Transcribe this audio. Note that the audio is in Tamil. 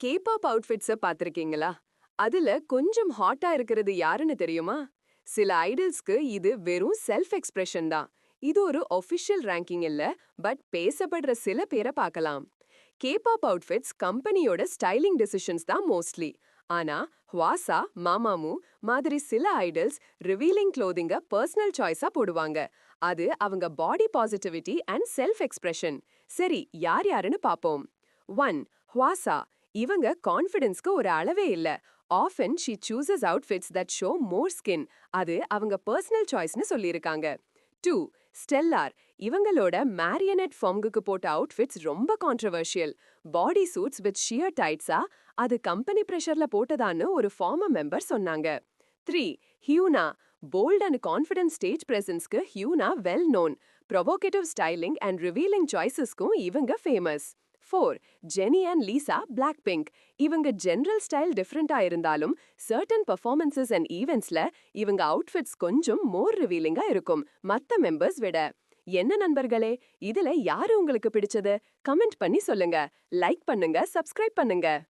கேபாப் அவுட்ஃபிட்ஸை பாத்திருக்கீங்களா அதுல கொஞ்சம் ஹாட்டா இருக்கிறது யாருன்னு தெரியுமா? சில ஐடல்ஸ்க்கு இது வெறும் செல்ஃப் எக்ஸ்பிரஷன் தான். இது ஒரு ஒஃபிஷியல் ரேங்கிங் இல்ல பட் பேசப்படுற சில பேரை பார்க்கலாம். கேபாப் அவுட்ஃபிட்ஸ் கம்பெனியோட ஸ்டைலிங் டெசிஷன்ஸ் தான் மோஸ்ட்லி ஆனா ஹுவாசா மாமாமு மாதிரி சில ஐடல்ஸ் ரிவீலிங் க்ளோதிங்க பர்சனல் சாய்ஸா போடுவாங்க. அது அவங்க body positivity and self expression சரி யார் யாருன்னு பாப்போம் ஒன் ஹ்வாசா இவங்க கான்ஃபிடன்ஸ்க்கு ஒரு அளவே இல்ல. Often she chooses outfits that show more skin அது அவங்க பர்சனல் சாய்ஸ்னு சொல்லியிருக்காங்க. டூ ஸ்டெல்லார் இவங்களோட மேரியனட் ஃபார்முக்கு போட்ட அவுட்ஃபிட்ஸ் ரொம்ப controversial body suits with sheer டைட்ஸா அது கம்பெனி ப்ரெஷர்ல போட்டதான்னு ஒரு ஃபார்மர் மெம்பர் சொன்னாங்க. Three Hyuna bold and confidence stage பிரசன்ஸ்க்கு Hyuna well known provocative styling and revealing சாய்ஸஸ்க்கும் இவங்க famous for Jennie and Lisa Blackpink இவங்க ஜென்ரல் ஸ்டைல் டிஃப்ரெண்டா இருந்தாலும் சர்டன் பர்ஃபார்மன்சஸ் அண்ட் ஈவெண்ட்ஸ்ல இவங்க அவுட்ஃபிட்ஸ் கொஞ்சம் மோர் ரிவீலிங்கா இருக்கும். மத்த மெம்பர்ஸ் விட. என்ன நண்பர்களே? இதுல யாரு உங்களுக்கு பிடிச்சது? கமெண்ட் பண்ணி சொல்லுங்க. லைக் பண்ணுங்க சப்ஸ்கிரைப் பண்ணுங்க.